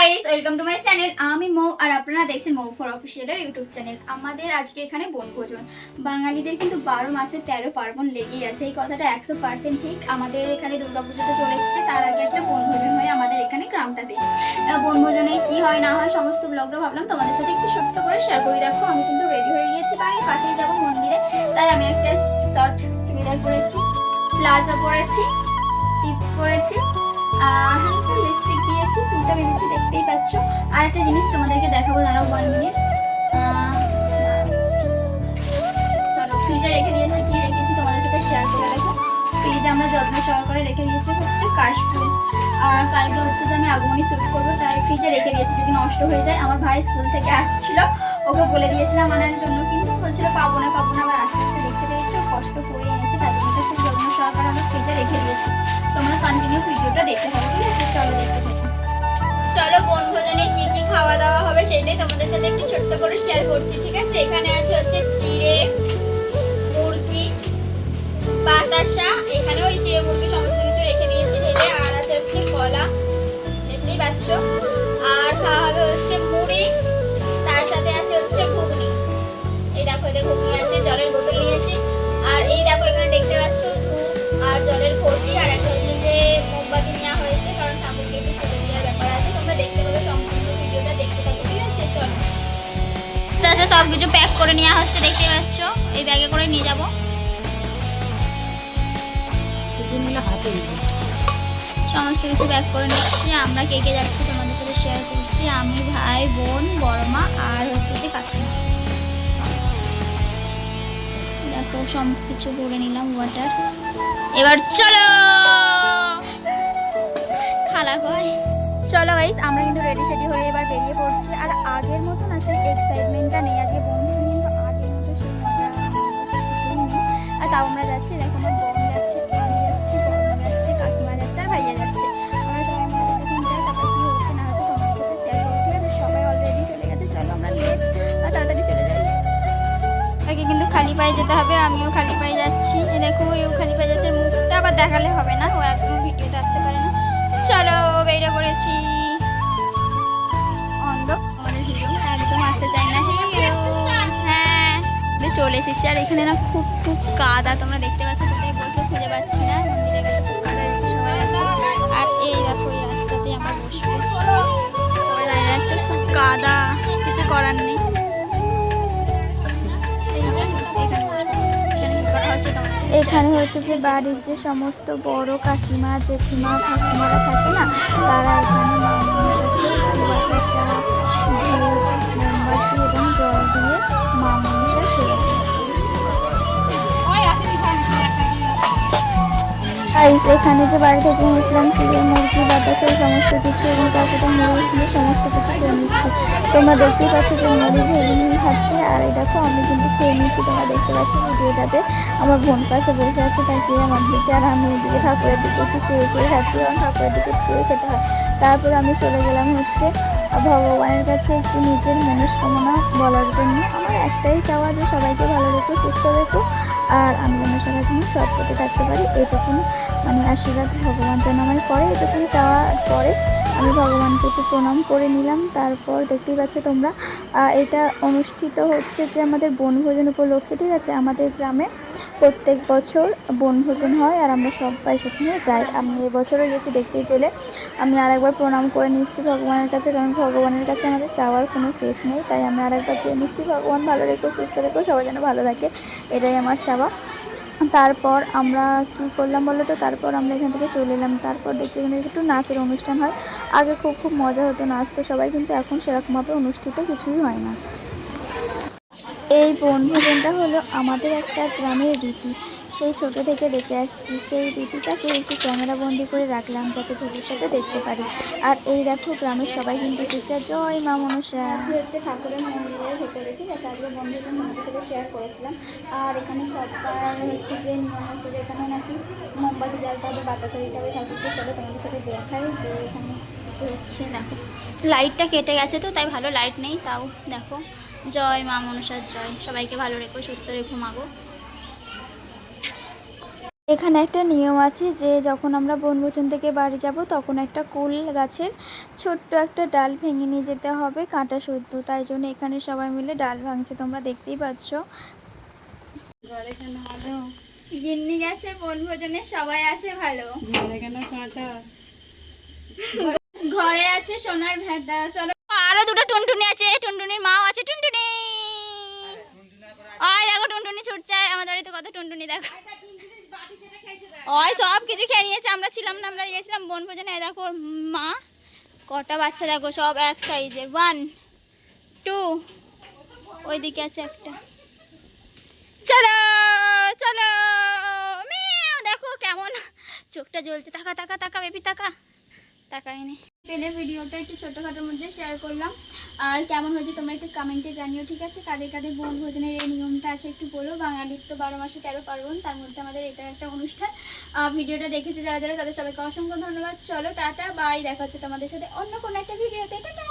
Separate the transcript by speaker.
Speaker 1: Guys welcome to my channel আমি মৌ, আর আপনারা দেখছেন মৌ ফর অফিসিয়ালের ইউটিউব চ্যানেল। আমাদের আজকে এখানে বনভোজন। বাঙালিদের কিন্তু বারো মাসে তেরো পার্বণ লেগেই আছে। এই কথাটা একশো পার্সেন্ট ঠিক। আমাদের এখানে দুর্গাপুজোতে চলে এসেছে। তার আগে একটা বনভোজন হয় আমাদের এখানে গ্রামটাতে বনভোজনে কি হয়, না হয়, সমস্ত ব্লগটা ভাবলাম। তোমাদের সাথে একটু ছোট্ট করে শেয়ার করি। দেখো, আমি কিন্তু রেডি হয়ে গিয়েছি বাড়ির পাশেই যাব মন্দিরে। তাই আমি একটা শর্ট চুড়িদার পরেছি, প্লাজো পরেছি, টিপ পরেছি। হালকা লিপস্টিক দিয়েছি চুলটা বেঁধেছি দেখতেই পাচ্ছ। আর একটা জিনিস তোমাদেরকে দেখাবো, দাঁড়াও ওয়ান মিনিট চলো ফ্রিজে রেখে দিয়েছি কি রেখেছি, তোমাদের সাথে শেয়ার করে দেখো ফ্রিজে আমরা যত্ন সহকারে রেখে দিয়েছি, হচ্ছে কাশফুল কালকে হচ্ছে যে আমি আগমনী শ্যুট করব, তাই ফ্রিজে রেখে দিয়েছি, যদি নষ্ট হয়ে যায়। আমার ভাই স্কুল থেকে আসছিল, ওকে বলে দিয়েছিলাম আনার জন্য, কিন্তু বলছিল পাবো না পাবো না, আবার আস্তে আস্তে দেখতে পেয়েছি, কষ্ট করে এনেছে, তার জন্য খুব যত্ন সহকারে আমরা ফ্রিজে রেখে দিয়েছি। তোমরা কন্টিনিউ ভিডিওটা দেখতে হবে ঠিক আছে? চলো দেখতে থাকো। চলো, বনভোজনে কি কি খাওয়া দাওয়া হবে সেটাই তোমাদের সাথে একটু ছোট্ট করে শেয়ার করছি, ঠিক আছে? এখানে আছে হচ্ছে চিড়ে মুরগি, বাতাসা এখানে ওই চিড়ে মুরগি সব কিছু প্যাক করে নেওয়া হচ্ছে, দেখতে পাচ্ছ? এই ব্যাগে করে নিয়ে যাব। সমস্ত কিছু ব্যাক করে নিচ্ছি। আমরা কে কে যাচ্ছি তোমাদের সাথে শেয়ার করছি। আমি, ভাই, বোন, বড় মা, আর হচ্ছে যে কাকিমা। দেখো সব কিছু করে নিলাম ওয়াটার এবার চলো! খালা কয়। চলো গাইস আমরা কিন্তু রেডি সেডি হয়ে এবার বেরিয়ে পড়ছি। আর আগের মতন সেই এক্সাইটমেন্টটা নেই আজকে বন্ধু কিন্তু আগের মতো আর তাও আমরা যাচ্ছি, দেখো আমার বোন যাচ্ছে না চলে আমরা তাড়াতাড়ি চলে যাই। তাকে কিন্তু খালি পায়ে যেতে হবে, আমিও খালি পায়ে যাচ্ছি। দেখো এও খালি পায়ে যাচ্ছে, মুখটা আবার দেখালে হবে না, ও একদম ভিডিওতে আসতে পারে না। চলো, বেরিয়ে পড়েছি। অন্ধ, আমাদের একদম আসতে চাই না চলে এসেছি। আর এখানে না খুব খুব কাদা। তোমরা দেখতে পাচ্ছ, কোথায় বসে খুঁজে পাচ্ছি না। আর এই আছে। খুব কাদা। কিছু করার নেই।
Speaker 2: এখানে হচ্ছে যে বাড়ির যে সমস্ত বড় কাকিমা, জেঠিমা, ঠাকুমারা থাকে না, তারা এখানে মা গাইস এখানে যে বাড়ি থেকে নিয়েছিলাম চিড়ে মুরগি বাতাসা সমস্ত কিছু এবং তারপরে দিয়ে সমস্ত কিছু খেয়ে নিচ্ছি। তোমরা দেখতেই পাচ্ছ যে মুড়ি নিয়ে খাচ্ছে। আর এই দেখো, আমি কিন্তু খেয়ে নিচ্ছি তোমরা দেখতে পাচ্ছ ভিডিওটাতে। আমার বোন পাশে বসে আছে, তাই কে আমার দিকে আর আমি এদিকে ঠাকুরের দিকে একটু চেয়ে চেয়ে খাচ্ছি এবং ঠাকুরের দিকে চেয়ে খেতে হয়। তারপর আমি চলে গেলাম হচ্ছে ভগবানের কাছে একটু নিজের মনস্কামনা বলার জন্য। একটাই চাওয়া যে সবাইকে ভালো রেখো, সুস্থ রেখো। আর আমি যেন সবার জন্য সৎ পথে থাকতে পারি এটুকুন মানে আশীর্বাদ ভগবান যেন আমায় করে এটুকুন চাওয়ার পরে আমি ভগবানকে একটু প্রণাম করে নিলাম। তারপর দেখতেই পাচ্ছ তোমরা এটা অনুষ্ঠিত হচ্ছে যে আমাদের বনভোজন উপলক্ষে, ঠিক আছে? আমাদের গ্রামে প্রত্যেক বছর বনভোজন হয় আর আমরা সবাই সেখানে যাই। আমি এবছরও গেছি, দেখতেই পেলে। আমি আরেকবার প্রণাম করে নিচ্ছি ভগবানের কাছে, কারণ ভগবানের কাছে আমাদের চাওয়ার কোনো শেষ নেই। তাই আমি আরেকবার চেয়ে নিচ্ছি, ভগবান ভালো রেখো, সুস্থ রেখো, সবাই যেন ভালো থাকে। এটাই আমার চাওয়া। তারপর আমরা কি করলাম বলো তো? তারপর আমরা এখান থেকে চলে এলাম। তারপর দেখছি এখানে একটু নাচের অনুষ্ঠান হয়। আগে খুব খুব মজা হতো নাচতো সবাই কিন্তু এখন সেরকমভাবে অনুষ্ঠিত কিছুই হয় না। এই বনভোজনটা হলো আমাদের একটা গ্রামের রীতি। সেই ছোট থেকে দেখে আসছি। সেই রীতিটাকে একটু ক্যামেরা বন্দি করে রাখলাম যাতে ভবিষ্যতে দেখতে পারি। আর এই দেখো গ্রামের সবাই কিন্তু এসেছে। জয় মা মনসা।
Speaker 1: হচ্ছে ঠাকুরের মন্দিরের ভেতরে ঠিক আছে? আজকে বন্ধুজন তোমাদের সাথে শেয়ার করেছিলাম। আর এখানে সবার হচ্ছে যে নিয়ম হচ্ছে যে এখানে নাকি মোমবাতি জ্বালতে হবে বাতাসা দিতে হবে ঠাকুরকে। চলো তোমাদের সাথে দেখাই যে এখানে হচ্ছে দেখো। লাইটটা কেটে গেছে তো তাই ভালো লাইট নেই তাও দেখো। জয় মা মনসার জয়। সবাইকে ভালো রেখো সুস্থ রেখো মাগো
Speaker 2: এখানে একটা নিয়ম আছে যে যখন আমরা বনভোজন থেকে বাড়ি যাব তখন একটা কুল গাছের ছোট্ট একটা ডাল ভেঙে নিয়ে যেতে হবে কাঁটা শুদ্ধ। তাই জন্য এখানে সবাই মিলে ডাল ভাঙছে তোমরা দেখতেই পাচ্ছ।
Speaker 1: গিন্নি গেছে বনভোজনে সবাই আছে ভালো।
Speaker 3: ঘরে
Speaker 1: আছে সোনার ভেটা চলো। আরও দুটো টুনটুনি আছে টুনটুনির মাও আছে টুনটুনি টুনটুনি ছুটছে আমাদের বাড়িতে কত টুনটুনি দেখো। ওই সব কিছু খেয়ে নিয়েছে আমরা ছিলাম না আমরা গিয়েছিলাম বনভোজনে। দেখো মা কটা বাচ্চা দেখো সব এক সাইজের। ওয়ান টু ওইদিকে আছে একটা। চলো চলো দেখো কেমন। চোখটা জ্বলছে তাকা তাকা তাকা বেবি তাকা। তাকাইনি পেলে ভিডিওটা একটু ছোটোখাটোর মধ্যে শেয়ার করলাম। আর কেমন হয়েছে তোমরা একটু কমেন্টে জানিও, ঠিক আছে? কাদের কাদের বনভোজনের এই নিয়মটা আছে একটু বলো। বাঙালির তো বারো মাসে তেরো পার্বণ, তার মধ্যে আমাদের এটা একটা অনুষ্ঠান। ভিডিওটা দেখেছে যারা যারা, তাদের সবাইকে অসংখ্য ধন্যবাদ। চলো, টাটা বাই দেখা হচ্ছে তোমাদের সাথে অন্য কোনো একটা ভিডিওতে। টাটা!